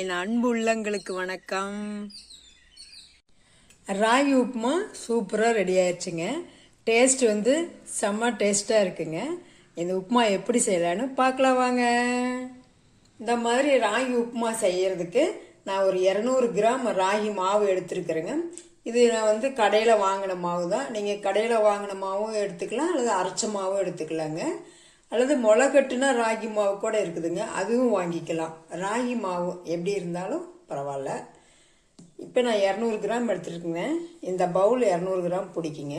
என் அன்பு உள்ளங்களுக்கு வணக்கம். ராகி உப்புமா சூப்பராக ரெடி ஆயிடுச்சுங்க டேஸ்ட் வந்து செம்ம டேஸ்ட்டாக இருக்குங்க. இந்த உப்புமா எப்படி செய்யலான்னு பார்க்கலாம் வாங்க. இந்த மாதிரி ராகி உப்புமா செய்யறதுக்கு நான் ஒரு இரநூறு கிராம் ராகி மாவு எடுத்துருக்குறேங்க. இது நான் வந்து கடையில் வாங்கின மாவு தான் நீங்கள் கடையில் வாங்கின மாவும் எடுத்துக்கலாம் அல்லது அரைச்ச மாவும் எடுத்துக்கலாங்க. அல்லது முளை கட்டுனா ராகி மாவு கூட இருக்குதுங்க. அதுவும் வாங்கிக்கலாம். ராகி மாவு எப்படி இருந்தாலும் பரவாயில்ல. இப்போ நான் இரநூறு கிராம் எடுத்துருக்குங்க. இந்த பவுல் இரநூறு கிராம் பிடிக்குங்க.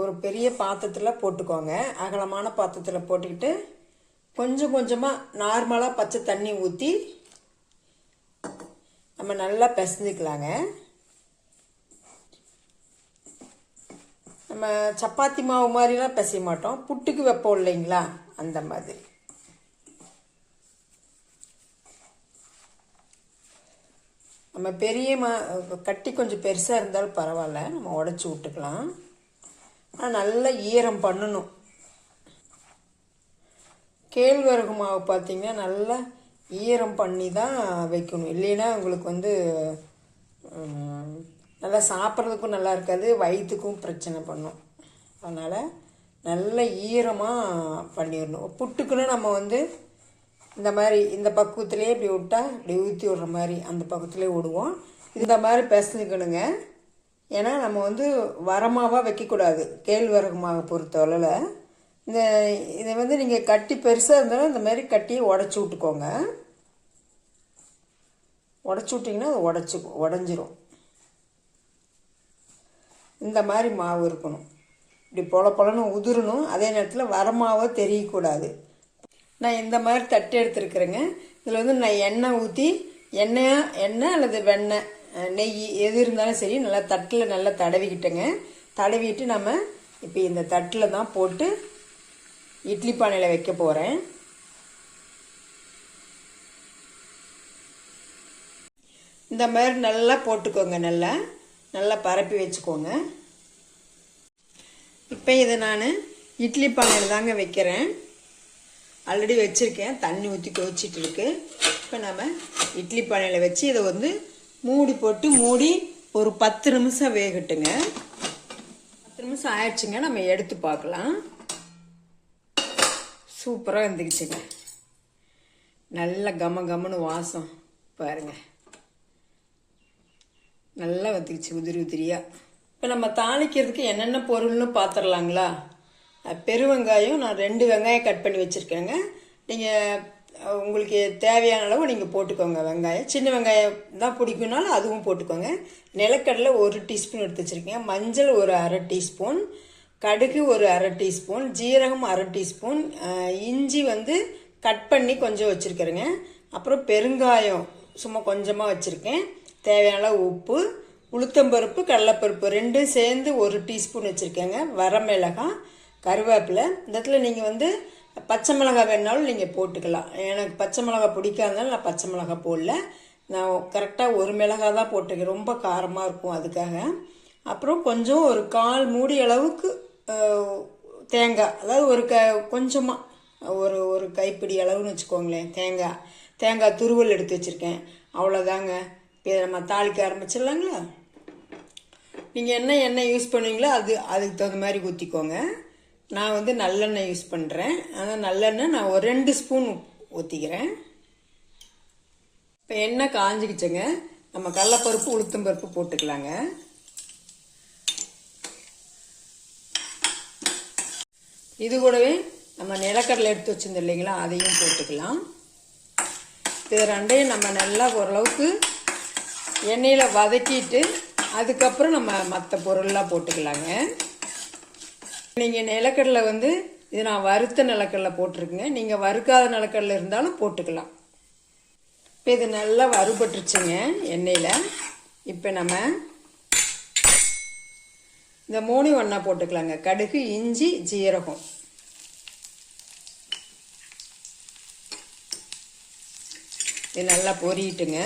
ஒரு பெரிய பாத்திரத்தில் போட்டுக்கோங்க. அகலமான பாத்திரத்தில் போட்டுக்கிட்டு கொஞ்சம் கொஞ்சமாக நார்மலாக பச்சை தண்ணி ஊற்றி நம்ம நல்லா பிசைஞ்சிக்கலாங்க. நம்ம சப்பாத்தி மாவு மாதிரிலாம் பிசைய மாட்டோம். புட்டுக்கு வைப்போம் இல்லைங்களா? அந்த மாதிரி. நம்ம பெரிய மா கட்டி கொஞ்சம் பெருசாக இருந்தாலும் பரவாயில்ல. நம்ம உடச்சி விட்டுக்கலாம். ஆனால் நல்லா ஈரம் பண்ணணும். கேழ்வரகு மாவு பார்த்திங்கன்னா நல்லா ஈரம் பண்ணி தான் வைக்கணும். இல்லைன்னா உங்களுக்கு வந்து நல்லா சாப்பிட்றதுக்கும் நல்லா இருக்காது வயிற்றுக்கும் பிரச்சனை பண்ணும். அதனால் நல்ல ஈரமாக பண்ணிடணும். புட்டுக்குன்னு நம்ம வந்து இந்த மாதிரி இந்த பக்குவத்துலேயே இப்படி விட்டால் இப்படி ஊற்றி விடுற மாதிரி அந்த பக்கத்துலேயே விடுவோம். இந்த மாதிரி பிசைஞ்சுக்கணுங்க. ஏன்னா நம்ம வந்து வரமாவாக வைக்கக்கூடாது. கேழ்வரகு மாவை பொறுத்தளவில் இந்த இதை வந்து நீங்கள் கட்டி பெருசாக இருந்தாலும் இந்த மாதிரி கட்டி உடச்சி விட்டுக்கோங்க. உடச்சி விட்டிங்கன்னா அது உடச்சி உடஞ்சிரும். இந்த மாதிரி மாவு இருக்கணும். இப்படி பொல பொலன்னு உதிரணும். அதே நேரத்தில் வரமாவோ தெரியக்கூடாது. நான் இந்த மாதிரி தட்டு எடுத்துருக்குறேங்க. இதில் வந்து நான் எண்ணெய் ஊற்றி எண்ணெயா எண்ணெய் அல்லது வெண்ணெய் நெய் எது இருந்தாலும் சரி நல்லா தட்டில் நல்லா தடவிக்கிட்டேங்க. தடவிட்டு நம்ம இப்போ இந்த தட்டில் தான் போட்டு இட்லி பானையில் வைக்க போகிறேன் இந்த மாதிரி நல்லா போட்டுக்கோங்க நல்லா. நல்லா பரப்பி வச்சுக்கோங்க. இப்போ இதை நான் இட்லி பானையில் தாங்க வைக்கிறேன். ஆல்ரெடி வச்சுருக்கேன். தண்ணி ஊற்றி கொதிச்சிட்டு இருக்கு. இப்போ நம்ம இட்லி பானையில் வச்சு இதை வந்து மூடி போட்டு மூடி ஒரு பத்து நிமிஷம் வேகட்டுங்க. பத்து நிமிஷம் ஆயிடுச்சுங்க. நம்ம எடுத்து பார்க்கலாம். சூப்பராக இருந்துக்கிச்சுங்க நல்ல கம கமன்னு வாசம். பாருங்க. நல்லா வந்துக்குச்சு உதிரி உதிரியாக இப்போ நம்ம தாளிக்கிறதுக்கு என்னென்ன பொருள்னு பார்த்துடலாங்களா பெருவெங்காயம் நான் ரெண்டு வெங்காயம் கட் பண்ணி வச்சுருக்கேங்க. நீங்கள் உங்களுக்கு தேவையான அளவு நீங்கள் போட்டுக்கோங்க வெங்காயம். சின்ன வெங்காயம் தான் பிடிக்கும்னாலும் அதுவும் போட்டுக்கோங்க. நிலக்கடலை ஒரு டீஸ்பூன் எடுத்து வச்சுருக்கேன். மஞ்சள் ஒரு அரை டீஸ்பூன். கடுகு ஒரு அரை டீஸ்பூன். ஜீரகம் அரை டீஸ்பூன். இஞ்சி வந்து கட் பண்ணி கொஞ்சம் வச்சுருக்கிறேங்க. அப்புறம் பெருங்காயம் சும்மா கொஞ்சமாக வச்சுருக்கேன். தேவையான உப்பு உளுத்தம்பருப்பு கடலைப்பருப்பு ரெண்டும் சேர்ந்து ஒரு டீஸ்பூன் வச்சுருக்கேங்க. வரமிளகாய் கருவேப்பிலை. இந்த இடத்துல நீங்கள் வந்து பச்சை மிளகாய் வேணாலும் நீங்கள் போட்டுக்கலாம். எனக்கு பச்சை மிளகாய் பிடிக்காதனால நான் பச்சை மிளகாய் போடல. நான் கரெக்டாக ஒரு மிளகாய் தான் போட்டிருக்கேன் ரொம்ப காரமாக இருக்கும் அதுக்காக. அப்புறம் கொஞ்சம் ஒரு கால் மூடி அளவுக்கு தேங்காய். அதாவது ஒரு க கொஞ்சமாக ஒரு ஒரு கைப்பிடி அளவுன்னு வச்சுக்கோங்களேன் தேங்காய். தேங்காய் துருவல் எடுத்து வச்சுருக்கேன். அவ்வளோதாங்க இதை நம்ம தாளிக்க ஆரம்பிச்சிடலாங்களா? நீங்கள் என்ன எண்ணெய் யூஸ் பண்ணுவீங்களோ அது அதுக்கு தகுந்த மாதிரி ஊற்றிக்கோங்க நான் வந்து நல்லெண்ணெய் யூஸ் பண்ணுறேன் ஆனால் நல்லெண்ணெய் நான் ஒரு ரெண்டு ஸ்பூன் ஊற்றிக்கிறேன் இப்போ எண்ணெய் காஞ்சிக்கிச்சுங்க. நம்ம கடலப்பருப்பு உளுத்தம் பருப்பு போட்டுக்கலாங்க. இது கூடவே நம்ம நிலக்கடலை எடுத்து வச்சுருந்தோம் இல்லைங்களா அதையும் போட்டுக்கலாம். இது ரெண்டையும் நம்ம நல்லா ஓரளவுக்கு எண்ணெயில் வதக்கிட்டு அதுக்கப்புறம் நம்ம மற்ற பொருள்லாம் போட்டுக்கலாங்க. நீங்கள் நிலக்கடலை வந்து இது நான் வறுத்த நிலக்கடலை போட்டிருக்கேங்க. நீங்கள் வறுக்காத நிலக்கடலை இருந்தாலும் போட்டுக்கலாம். இப்போ இது நல்லா வறுபட்டுருச்சுங்க எண்ணெயில். இப்போ நம்ம இந்த மூணு ஒன்றா போட்டுக்கலாங்க. கடுகு இஞ்சி ஜீரகம். இது நல்லா பொரியிட்டுங்க.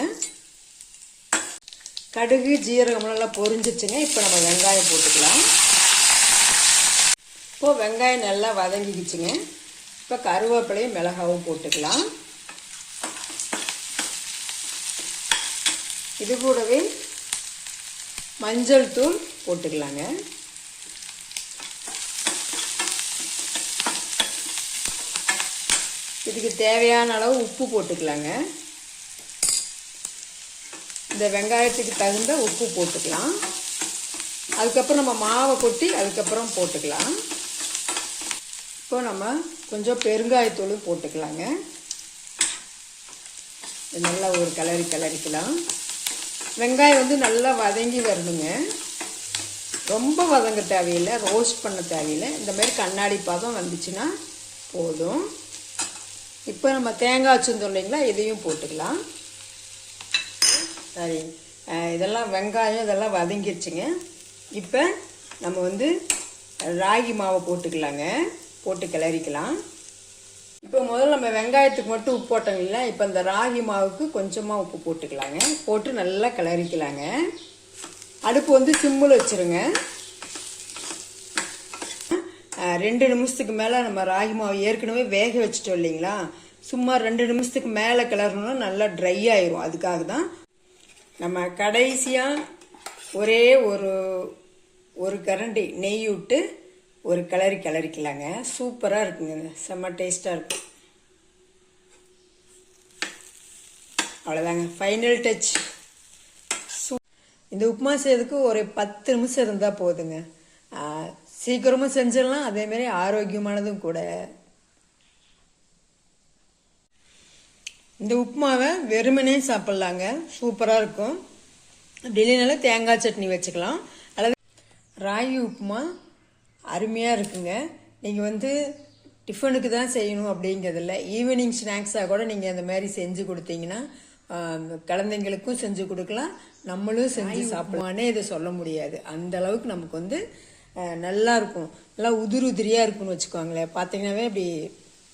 கடுகு ஜீரகம் நல்லா பொரிஞ்சிச்சுங்க இப்போ நம்ம வெங்காயம் போட்டுக்கலாம். இப்போது வெங்காயம் நல்லா வதங்கிக்கிச்சுங்க. இப்போ கருவேப்பிலையும் மிளகாவும் போட்டுக்கலாம். இது கூடவே மஞ்சள் தூள் போட்டுக்கலாங்க. இதுக்கு தேவையான அளவு உப்பு போட்டுக்கலாங்க. இந்த வெங்காயத்துக்கு தகுந்த உப்பு போட்டுக்கலாம். அதுக்கப்புறம் நம்ம மாவை கொட்டி அதுக்கப்புறம் போட்டுக்கலாம். இப்போ நம்ம கொஞ்சம் பெருங்காயத்தூள் போட்டுக்கலாங்க. நல்லா ஒரு கிளறி கிளறிக்கலாம். வெங்காயம் வந்து நல்லா வதங்கி வரணுங்க. ரொம்ப வதங்க தேவையில்லை ரோஸ்ட் பண்ண தேவையில்லை. இந்த மாதிரி கண்ணாடி பதம் வந்துச்சுன்னா போதும். இப்போ நம்ம தேங்காய் வச்சுருந்தோம் இல்லைங்களா இதையும் போட்டுக்கலாம். சரி இதெல்லாம் வெங்காயம் இதெல்லாம் வதங்கிடுச்சுங்க இப்போ நம்ம வந்து ராகி மாவை போட்டுக்கலாங்க. போட்டு கிளறிக்கலாம். இப்போ முதல்ல நம்ம வெங்காயத்துக்கு மட்டும் உப்பு போட்டோம் இல்லை இப்போ இந்த ராகி மாவுக்கு கொஞ்சமாக உப்பு போட்டுக்கலாங்க. போட்டு நல்லா கிளறிக்கலாங்க. அடுப்பு வந்து சிம்மில் வச்சுருங்க. ரெண்டு நிமிஷத்துக்கு மேலே நம்ம ராகி மாவு ஏற்கனவே வேக வச்சுட்டோம் இல்லைங்களா? சும்மா ரெண்டு நிமிஷத்துக்கு மேலே கிளறணும்னா நல்லா ட்ரை ஆயிரும். அதுக்காக தான் நம்ம கடைசியாக ஒரே ஒரு ஒரு கரண்டி நெய் விட்டு ஒரு கிளறி கிளறிக்கலாங்க. சூப்பராக இருக்குங்க. செம்ம டேஸ்ட்டாக இருக்கும். அவ்வளோதாங்க ஃபைனல் டச் இந்த உப்புமா செய்யறதுக்கு ஒரு பத்து நிமிஷம் இருந்தால் போதுங்க. சீக்கிரமும் செஞ்சிடலாம். அதேமாரி ஆரோக்கியமானதும் கூட. இந்த உப்புமாவை வெறுமனே சாப்பிட்லாங்க. சூப்பராக இருக்கும். அப்படி இல்லைனாலும் தேங்காய் சட்னி வச்சுக்கலாம். அல்லது ராகி உப்புமா அருமையாக இருக்குங்க. நீங்கள் வந்து டிஃபனுக்கு தான் செய்யணும் அப்படிங்கிறதில்ல. ஈவினிங் ஸ்நாக்ஸாக கூட நீங்கள் அந்த மாதிரி செஞ்சு கொடுத்தீங்கன்னா குழந்தைங்களுக்கும் செஞ்சு கொடுக்கலாம். நம்மளும் செஞ்சு சாப்பிடுவானே இதை சொல்ல முடியாது. அந்த அளவுக்கு நமக்கு வந்து ஆஹ், நல்லா இருக்கும். நல்லா உதிரி உதிரியாக இருக்கும்னு வச்சுக்கோங்களேன். பார்த்தீங்கன்னாவே அப்படி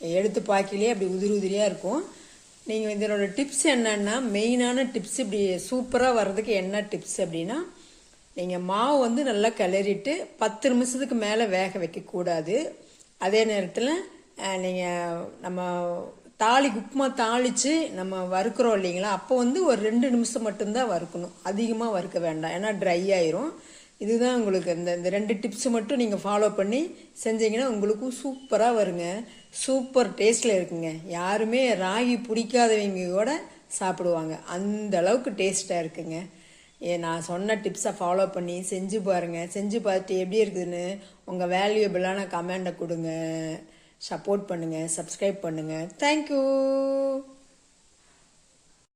எடுத்து பார்க்கலையே அப்படி உதிரி உதிரியாக இருக்கும். நீங்கள் இதனோட டிப்ஸ் என்னென்னா மெயினான டிப்ஸ் இப்படி சூப்பராக வர்றதுக்கு என்ன டிப்ஸ் அப்படின்னா நீங்கள் மாவு வந்து நல்லா கிளறிட்டு பத்து நிமிஷத்துக்கு மேலே வேக வைக்கக்கூடாது அதே நேரத்தில் நீங்கள் நம்ம தாளி உப்புமா தாளித்து நம்ம வறுக்கிறோம் இல்லைங்களா அப்போ வந்து ஒரு ரெண்டு நிமிஷம் மட்டும்தான் வறுக்கணும். அதிகமாக வறுக்க வேண்டாம். ஏன்னா ட்ரை ஆயிரும். இதுதான் உங்களுக்கு இந்த இந்த ரெண்டு டிப்ஸ் மட்டும் நீங்கள் ஃபாலோ பண்ணி செஞ்சீங்கன்னா உங்களுக்கும் சூப்பராக வருங்க. சூப்பர் டேஸ்ட்டில் இருக்குங்க. யாருமே ராகி பிடிக்காதவங்க கூட சாப்பிடுவாங்க. அந்த அளவுக்கு டேஸ்ட்டாக இருக்குங்க. ஏ நான் சொன்ன டிப்ஸை ஃபாலோ பண்ணி செஞ்சு பாருங்கள் செஞ்சு பார்த்துட்டு எப்படி இருக்குதுன்னு உங்கள் வேல்யூபிளான கமெண்ட்டை கொடுங்க. சப்போர்ட் பண்ணுங்கள் சப்ஸ்கிரைப் பண்ணுங்கள் தேங்க்யூ